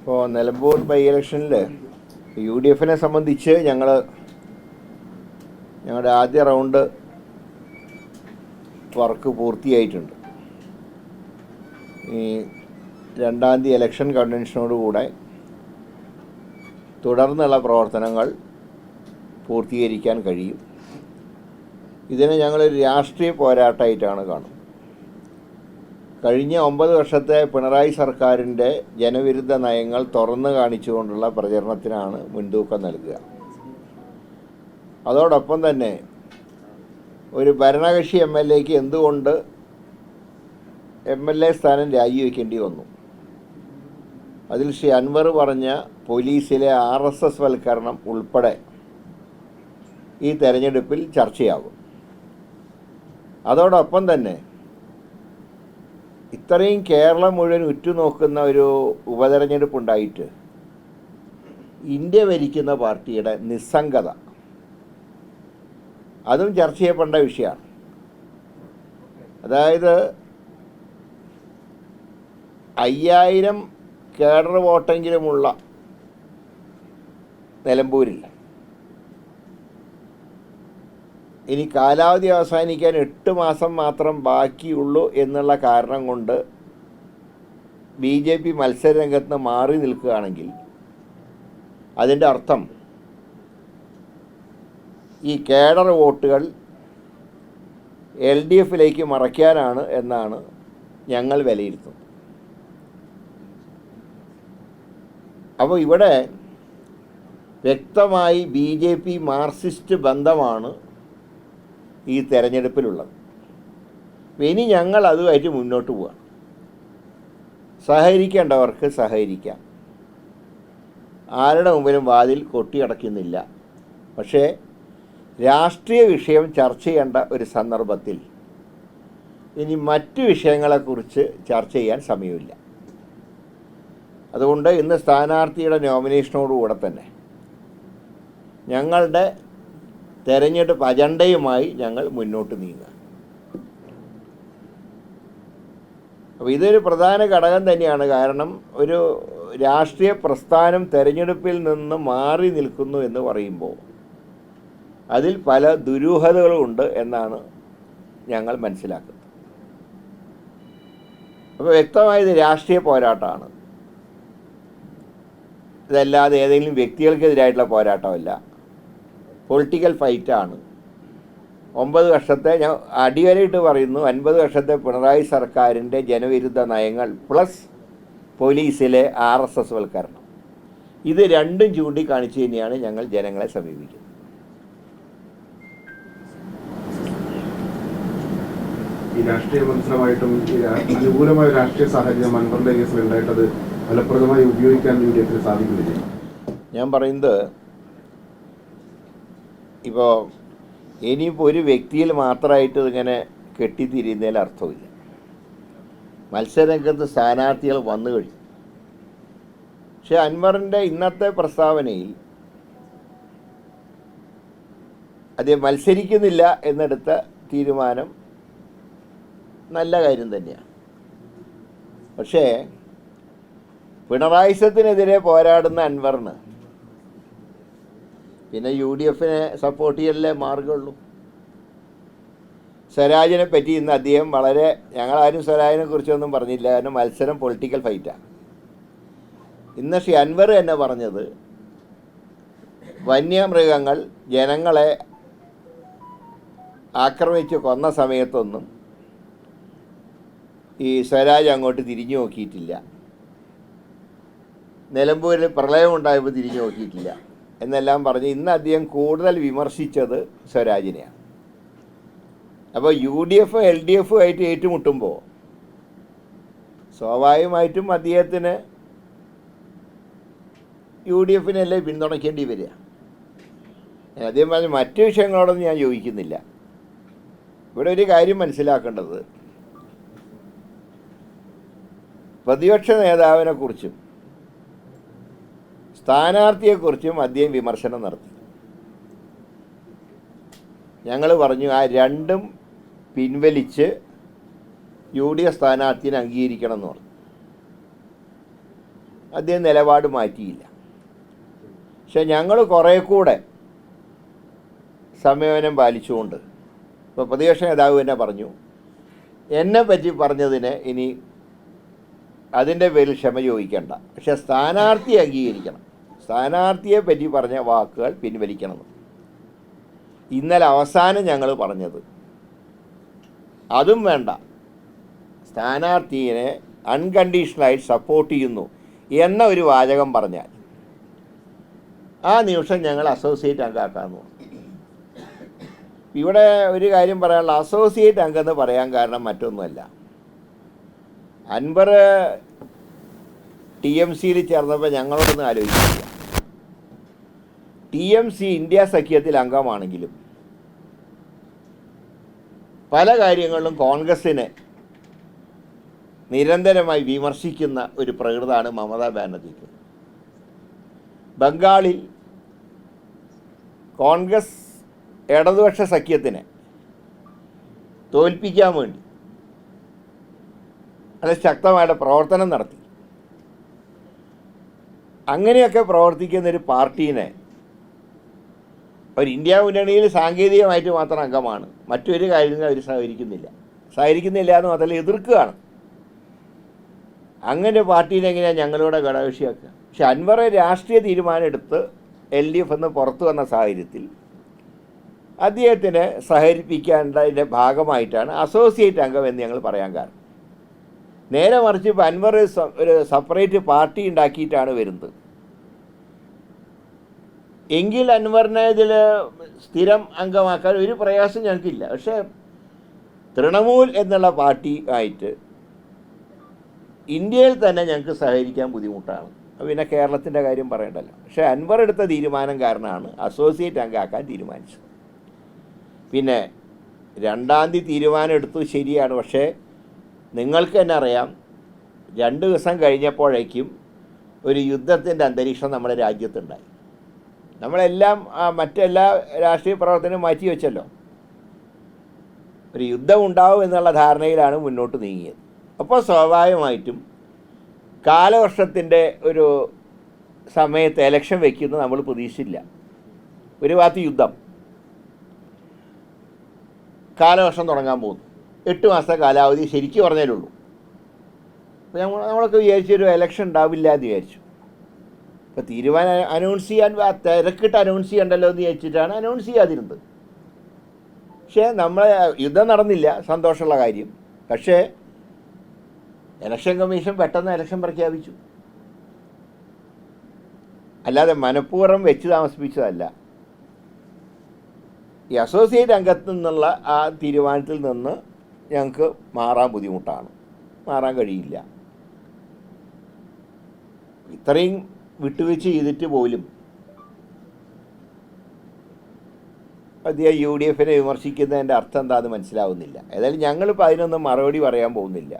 ഇപ്പോൾ നിലമ്പൂർ ബൈ ഇലക്ഷനിൽ U D എഫിനെ സംബന്ധിച്ച് ഞങ്ങൾ ഞങ്ങളുടെ ആദ്യ റൗണ്ട് വർക്ക് പൂർത്തിയായിട്ടുണ്ട്. ഈ രണ്ടാം തീയതി ഇലക്ഷൻ കൺവെൻഷനോടുകൂടെ തുടർന്നുള്ള പ്രവർത്തനങ്ങൾ പൂർത്തീകരിക്കാൻ കഴിയും. ഇതിനെ ഞങ്ങളൊരു രാഷ്ട്രീയ പോരാട്ടമായിട്ടാണ് കാണുന്നത്. കഴിഞ്ഞ ഒമ്പത് വർഷത്തെ പിണറായി സർക്കാരിന്റെ ജനവിരുദ്ധ നയങ്ങൾ തുറന്നു കാണിച്ചുകൊണ്ടുള്ള പ്രചരണത്തിനാണ് മുൻതൂക്കം നൽകുക. അതോടൊപ്പം തന്നെ ഒരു ഭരണകക്ഷി എം എൽ എക്ക് എന്തുകൊണ്ട് എം എൽ എ സ്ഥാനം രാജിവെക്കേണ്ടി വന്നു? അതിൽ ശ്രീ അൻവർ പറഞ്ഞ പോലീസിലെ ആർ എസ് എസ് വൽക്കരണം ഉൾപ്പെടെ ഈ തെരഞ്ഞെടുപ്പിൽ ചർച്ചയാകും. അതോടൊപ്പം തന്നെ ഇത്രയും കേരളം മുഴുവൻ ഉറ്റുനോക്കുന്ന ഒരു ഉപതെരഞ്ഞെടുപ്പ് ഉണ്ടായിട്ട് ഇന്ത്യ ഭരിക്കുന്ന പാർട്ടിയുടെ നിസ്സംഗത. അതും ചർച്ച ചെയ്യപ്പെടേണ്ട വിഷയമാണ്. അതായത് അയ്യായിരം കേഡർ വോട്ടെങ്കിലുമുള്ള നിലമ്പൂരിൽ ഇനി കാലാവധി അവസാനിക്കാൻ എട്ട് മാസം മാത്രം ബാക്കിയുള്ളൂ എന്നുള്ള കാരണം കൊണ്ട് ബി ജെ പി മത്സരരംഗത്ത് നിന്ന് മാറി നിൽക്കുകയാണെങ്കിൽ അതിന്റെ അർത്ഥം ഈ കേഡർ വോട്ടുകൾ എൽ ഡി എഫിലേക്ക് മറയ്ക്കാനാണ് എന്നാണ് ഞങ്ങൾ വിലയിരുത്തുന്നത്. അപ്പോൾ ഇവിടെ വ്യക്തമായി ബി ജെ പി മാർക്സിസ്റ്റ് ബന്ധമാണ് ഈ തെരഞ്ഞെടുപ്പിലുള്ളത്. ഇനി ഞങ്ങൾ അതുമായിട്ട് മുന്നോട്ട് പോവാം. സഹകരിക്കേണ്ടവർക്ക് സഹകരിക്കാം. ആരുടെ മുമ്പിലും വാതിൽ കൊട്ടിയടയ്ക്കുന്നില്ല. പക്ഷേ രാഷ്ട്രീയ വിഷയം ചർച്ച ചെയ്യേണ്ട ഒരു സന്ദർഭത്തിൽ ഇനി മറ്റു വിഷയങ്ങളെക്കുറിച്ച് ചർച്ച ചെയ്യാൻ സമയമില്ല. അതുകൊണ്ട് ഇന്ന് സ്ഥാനാർത്ഥിയുടെ നോമിനേഷനോടുകൂടെ തന്നെ ഞങ്ങളുടെ തെരഞ്ഞെടുപ്പ് അജണ്ടയുമായി ഞങ്ങൾ മുന്നോട്ട് നീങ്ങുക. അപ്പോൾ ഇതൊരു പ്രധാന ഘടകം തന്നെയാണ്. കാരണം ഒരു രാഷ്ട്രീയ പ്രസ്ഥാനം തെരഞ്ഞെടുപ്പിൽ നിന്ന് മാറി നിൽക്കുന്നു എന്ന് പറയുമ്പോൾ അതിൽ പല ദുരൂഹതകളുമുണ്ട് എന്നാണ് ഞങ്ങൾ മനസ്സിലാക്കുന്നത്. അപ്പോൾ വ്യക്തമായത് രാഷ്ട്രീയ പോരാട്ടമാണ്. ഇതല്ലാതെ ഏതെങ്കിലും വ്യക്തികൾക്കെതിരായിട്ടുള്ള പോരാട്ടമല്ല. പൊളിറ്റിക്കൽ ഫൈറ്റാണ്. ഒമ്പത് വർഷത്തെ ഞാൻ അടിവരയിട്ട് പറയുന്നു അൻപത് വർഷത്തെ പിണറായി സർക്കാരിന്റെ ജനവിരുദ്ധ നയങ്ങൾ പ്ലസ് പോലീസിലെ ആർ എസ് എസ് വൽക്കരണം. ഇത് രണ്ടും ചൂണ്ടിക്കാണിച്ച് തന്നെയാണ് ഞങ്ങൾ ജനങ്ങളെ സമീപിക്കുന്നത്. ഈ രാഷ്ട്രീയ മത്സരമായിട്ടും അനുകൂലമായ രാഷ്ട്രീയ സാഹചര്യം അൻവറിന്റെ കേസിൽ ഉണ്ടായിട്ടത് ഫലപ്രദമായി ഉപയോഗിക്കാൻ യു ഡി എഫിന് സാധിക്കുന്നില്ല? ഞാൻ പറയുന്നത് ഇപ്പോൾ ഇനിയിപ്പോൾ ഒരു വ്യക്തിയിൽ മാത്രമായിട്ട് ഇതിങ്ങനെ കെട്ടിത്തിരിയുന്നതിൽ അർത്ഥമില്ല. മത്സരരംഗത്ത് സ്ഥാനാർത്ഥികൾ വന്നു കഴിഞ്ഞു. പക്ഷെ അൻവറിന്റെ ഇന്നത്തെ പ്രസ്താവനയിൽ അദ്ദേഹം മത്സരിക്കുന്നില്ല എന്നെടുത്ത തീരുമാനം നല്ല കാര്യം തന്നെയാണ്. പക്ഷേ പിണറായിസത്തിനെതിരെ പോരാടുന്ന അൻവറിന് പിന്നെ യു ഡി എഫിനെ സപ്പോർട്ട് ചെയ്യലേ മാർഗമുള്ളൂ സ്വരാജിനെ പറ്റി ഇന്ന് അദ്ദേഹം വളരെ ഞങ്ങളാരും സ്വരാജിനെ കുറിച്ചൊന്നും പറഞ്ഞില്ല. കാരണം മത്സരം പൊളിറ്റിക്കൽ ഫൈറ്റാണ് ഇന്ന് ശ്രീ അൻവർ തന്നെ പറഞ്ഞത് വന്യമൃഗങ്ങൾ ജനങ്ങളെ ആക്രമിച്ച് കൊന്ന സമയത്തൊന്നും ഈ സ്വരാജ് അങ്ങോട്ട് തിരിഞ്ഞു നോക്കിയിട്ടില്ല. നിലമ്പൂരിൽ പ്രളയം ഉണ്ടായപ്പോൾ തിരിഞ്ഞു നോക്കിയിട്ടില്ല. എന്നെല്ലാം പറഞ്ഞ് ഇന്ന് അദ്ദേഹം കൂടുതൽ വിമർശിച്ചത് സ്വരാജിനെയാണ്. അപ്പോൾ U D F L D F ആയിട്ട് ഏറ്റുമുട്ടുമ്പോൾ സ്വാഭാവികമായിട്ടും അദ്ദേഹത്തിന് യു ഡി എഫിനല്ലേ പിന്തുണയ്ക്കേണ്ടി വരിക? അദ്ദേഹം പറഞ്ഞ മറ്റു വിഷയങ്ങളോടൊന്നും ഞാൻ ചോദിക്കുന്നില്ല ഇവിടെ ഒരു കാര്യം മനസ്സിലാക്കേണ്ടത്. പ്രതിപക്ഷ നേതാവിനെ കുറിച്ചും സ്ഥാനാർത്ഥിയെക്കുറിച്ചും അദ്ദേഹം വിമർശനം നടത്തി. ഞങ്ങൾ പറഞ്ഞു ആ രണ്ടും പിൻവലിച്ച് യു ഡി എഫ് സ്ഥാനാർത്ഥിയെ അംഗീകരിക്കണം എന്ന് പറഞ്ഞു. അദ്ദേഹം നിലപാട് മാറ്റിയില്ല. പക്ഷെ ഞങ്ങൾ കുറേ കൂടെ സംയമനം പാലിച്ചുകൊണ്ട് ഇപ്പോൾ പ്രതിപക്ഷ നേതാവ് തന്നെ പറഞ്ഞു എന്നെ പറ്റി പറഞ്ഞതിന് ഇനി അതിന്റെ പേരിൽ ക്ഷമ ചോദിക്കേണ്ട. പക്ഷെ സ്ഥാനാർത്ഥി അംഗീകരിക്കണം. സ്ഥാനാർത്ഥിയെ പറ്റി പറഞ്ഞ വാക്കുകൾ പിൻവലിക്കണം. ഇന്നലെ അവസാനം ഞങ്ങൾ പറഞ്ഞത് അതും വേണ്ട. സ്ഥാനാർത്ഥിയെ അൺകണ്ടീഷണലായി സപ്പോർട്ട് ചെയ്യുന്നു എന്ന ഒരു വാചകം പറഞ്ഞാൽ ആ നിമിഷം ഞങ്ങൾ അസോസിയേറ്റ് അംഗമാക്കാമെന്ന് ഇവിടെ ഒരു കാര്യം പറയാനുള്ള അസോസിയേറ്റ് അംഗം പറയാൻ കാരണം മറ്റൊന്നുമല്ല. അൻവർ ടി എം സിയിൽ ചേർന്നപ്പോൾ ഞങ്ങളോടൊന്നും ആലോചിക്കില്ല ടി എം സി ഇന്ത്യ സഖ്യത്തിൽ അംഗമാണെങ്കിലും പല കാര്യങ്ങളിലും കോൺഗ്രസിനെ നിരന്തരമായി വിമർശിക്കുന്ന ഒരു പ്രകൃതമാണ് മമതാ ബാനർജിക്ക്. ബംഗാളിൽ കോൺഗ്രസ് ഇടതുപക്ഷ സഖ്യത്തിനെ തോൽപ്പിക്കാൻ വേണ്ടി അത് ശക്തമായിട്ട് പ്രവർത്തനം നടത്തി. അങ്ങനെയൊക്കെ പ്രവർത്തിക്കുന്ന ഒരു പാർട്ടീനെ ഒരു ഇന്ത്യ മുന്നണിയിൽ സാങ്കേതികമായിട്ട് മാത്രം അംഗമാണ്. മറ്റൊരു കാര്യങ്ങളും അവർ സഹകരിക്കുന്നില്ല. സഹകരിക്കുന്നില്ല എന്ന് മാത്രമല്ല എതിർക്കുകയാണ്. അങ്ങനെ പാർട്ടിയിൽ എങ്ങനെയാണ് ഞങ്ങളിവിടെ ഘടകകക്ഷിയാക്കുക പക്ഷെ അൻവറെ രാഷ്ട്രീയ തീരുമാനം എടുത്ത് എൽ ഡി എഫ് എന്ന് പുറത്തു വന്ന സാഹചര്യത്തിൽ അദ്ദേഹത്തിനെ സഹകരിപ്പിക്കേണ്ടതിന്റെ ഭാഗമായിട്ടാണ് അസോസിയേറ്റ് അംഗം എന്ന് ഞങ്ങൾ പറയാൻ കാരണം. നേരെ മറിച്ച് ഇപ്പോൾ അൻവർ ഒരു സെപ്പറേറ്റ് പാർട്ടി ഉണ്ടാക്കിയിട്ടാണ് വരുന്നത്. എങ്കിൽ അൻവറിനെ ഇതിൽ സ്ഥിരം അംഗമാക്കാൻ ഒരു പ്രയാസം ഞങ്ങൾക്കില്ല. പക്ഷേ തൃണമൂൽ എന്നുള്ള പാർട്ടി ആയിട്ട് ഇന്ത്യയിൽ തന്നെ ഞങ്ങൾക്ക് സഹകരിക്കാൻ ബുദ്ധിമുട്ടാണ്. പിന്നെ കേരളത്തിന്റെ കാര്യം പറയണ്ടല്ലോ. പക്ഷേ അൻവർ എടുത്ത തീരുമാനം കാരണമാണ് അസോസിയേറ്റ് അംഗമാക്കാൻ തീരുമാനിച്ചത്. പിന്നെ രണ്ടാം തീയതി തീരുമാനം എടുത്തു ശരിയാണ്. പക്ഷേ നിങ്ങൾക്ക് തന്നെ അറിയാം രണ്ട് ദിവസം കഴിഞ്ഞപ്പോഴേക്കും ഒരു യുദ്ധത്തിന്റെ അന്തരീക്ഷം നമ്മുടെ രാജ്യത്തുണ്ടായി. നമ്മളെല്ലാം മറ്റെല്ലാ രാഷ്ട്രീയ പ്രവർത്തനവും മാറ്റി വെച്ചല്ലോ. ഒരു യുദ്ധം ഉണ്ടാവും എന്നുള്ള ധാരണയിലാണ് മുന്നോട്ട് നീങ്ങിയത്. അപ്പോൾ സ്വാഭാവികമായിട്ടും കാലവർഷത്തിന്റെ ഒരു സമയത്ത് എലക്ഷൻ വയ്ക്കുന്നത് നമ്മൾ പ്രതീക്ഷിച്ചില്ല. ഒരു ഭാഗത്ത് യുദ്ധം. കാലവർഷം തുടങ്ങാൻ പോകുന്നു. എട്ട് മാസത്തെ കാലാവധി ശരിക്കും പറഞ്ഞാലുള്ളൂ അപ്പോൾ നമ്മൾ നമ്മളൊക്കെ വിചാരിച്ചൊരു എലക്ഷൻ ഉണ്ടാവില്ല എന്ന് വിചാരിച്ചു. അപ്പോൾ തീരുമാനം അനൗൺസ് ചെയ്യാൻ തിരക്കിട്ട് അനൗൺസ് ചെയ്യണ്ടല്ലോ എന്ന് ചോദിച്ചിട്ടാണ് അനൗൺസ് ചെയ്യാതിരുന്നത്. പക്ഷേ നമ്മളെ യുദ്ധം നടന്നില്ല സന്തോഷമുള്ള കാര്യം. പക്ഷേ ഇലക്ഷൻ കമ്മീഷൻ പെട്ടെന്ന് ഇലക്ഷൻ പ്രഖ്യാപിച്ചു. അല്ലാതെ മനഃപൂർവം വെച്ച് താമസിപ്പിച്ചതല്ല. ഈ അസോസിയേറ്റ് അംഗത്തു നിന്നുള്ള ആ തീരുമാനത്തിൽ നിന്ന് ഞങ്ങൾക്ക് മാറാൻ ബുദ്ധിമുട്ടാണ്. മാറാൻ കഴിയില്ല. ഇത്രയും വിട്ടുവീഴ്ച ചെയ്തിട്ട് പോലും അദ്ദേഹം യു ഡി എഫിനെ വിമർശിക്കുന്നതിന്റെ അർത്ഥം എന്താണെന്ന് മനസ്സിലാവുന്നില്ല. ഏതായാലും ഞങ്ങളിപ്പോൾ അതിനൊന്നും മറുപടി പറയാൻ പോകുന്നില്ല.